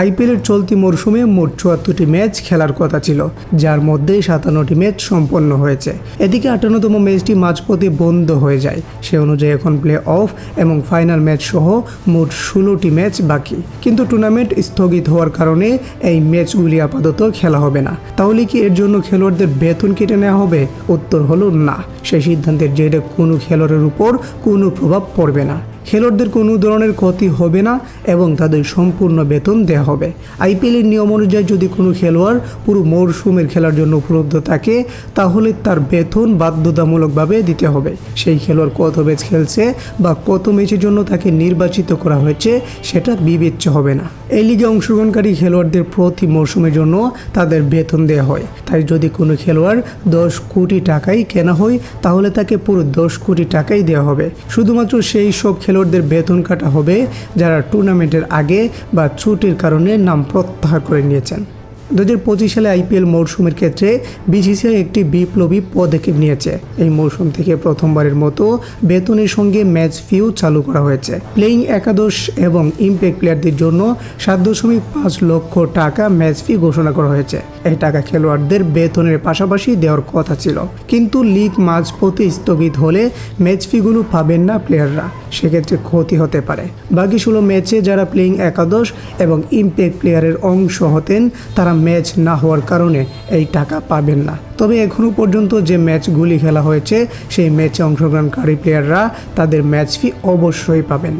আইপিএলের চলতি মরশুমে মোট চুয়াত্তরটি ম্যাচ খেলার কথা ছিল, যার মধ্যে সাতান্নটি ম্যাচ সম্পন্ন হয়েছে। এদিকে আটান্নতম ম্যাচটি মাঝপথে বন্ধ হয়ে যায়। সে অনুযায়ী এখন প্লে অফ এবং ফাইনাল ম্যাচ সহ মোট ষোলোটি ম্যাচ বাকি। কিন্তু টুর্নামেন্ট স্থগিত হওয়ার কারণে এই ম্যাচগুলি আপাতত খেলা হবে না। তাহলে কি এর জন্য খেলোয়াড়দের বেতন কেটে নেওয়া হবে? উত্তর হলো না। সেই সিদ্ধান্তের জেরে কোনো খেলোয়াড়ের উপর কোনো প্রভাব পড়বে না। খেলোয়াড়দের কোনো ধরনের ক্ষতি হবে না এবং তাদের সম্পূর্ণ বেতন দেওয়া হবে। আইপিএলের নিয়ম অনুযায়ী যদি কোনো খেলোয়াড় পুরো মরশুমের খেলার জন্য উপলব্ধ থাকে, তাহলে তার বেতন বাধ্যতামূলকভাবে দিতে হবে। সেই খেলোয়াড় কত ম্যাচ খেলছে বা কত ম্যাচের জন্য তাকে নির্বাচিত করা হয়েছে, সেটা বিবেচ্য হবে না। এই লিগে অংশগ্রহণকারী খেলোয়াড়দের প্রতি মরশুমের জন্য তাদের বেতন দেওয়া হয়। তাই যদি কোনো খেলোয়াড় দশ কোটি টাকাই কেনা হয়, তাহলে তাকে পুরো দশ কোটি টাকাই দেওয়া হবে। শুধুমাত্র সেই সব খেলোয়াড়দের বেতন কাটা হবে যারা টুর্নামেন্টের আগে বা ছুটির কারণে নাম প্রত্যাহার করে নিয়েছেন। দু হাজার পঁচিশ সালে আইপিএল মরশুমের ক্ষেত্রে বিসিসিআই একটি বিপ্লবী পদক্ষেপ নিয়েছে। এই মরশুম থেকে প্রথমবারের মতো বেতনের সঙ্গে ম্যাচ ফিও চালু করা হয়েছে। প্লেইং একাদশ এবং ইম্প্যাক্ট প্লেয়ারদের জন্য সাত দশমিক পাঁচ লক্ষ টাকা ম্যাচ ফি ঘোষণা করা হয়েছে। এই টাকা খেলোয়াড়দের বেতনের পাশাপাশি দেওয়ার কথা ছিল। কিন্তু লিগ মাঝপথে স্থগিত হলে ম্যাচ ফিগুলো পাবেন না প্লেয়াররা। সেক্ষেত্রে ক্ষতি হতে পারে। বাকি ষোলো ম্যাচে যারা প্লেইং একাদশ এবং ইম্প্যাক্ট প্লেয়ারের অংশ হতেন, তারা ম্যাচ না হওয়ার কারণে এই টাকা পাবেন না। তবে এখনও পর্যন্ত যে ম্যাচগুলি খেলা হয়েছে, সেই ম্যাচে অংশগ্রহণকারী প্লেয়াররা তাদের ম্যাচ ফি অবশ্যই পাবেন।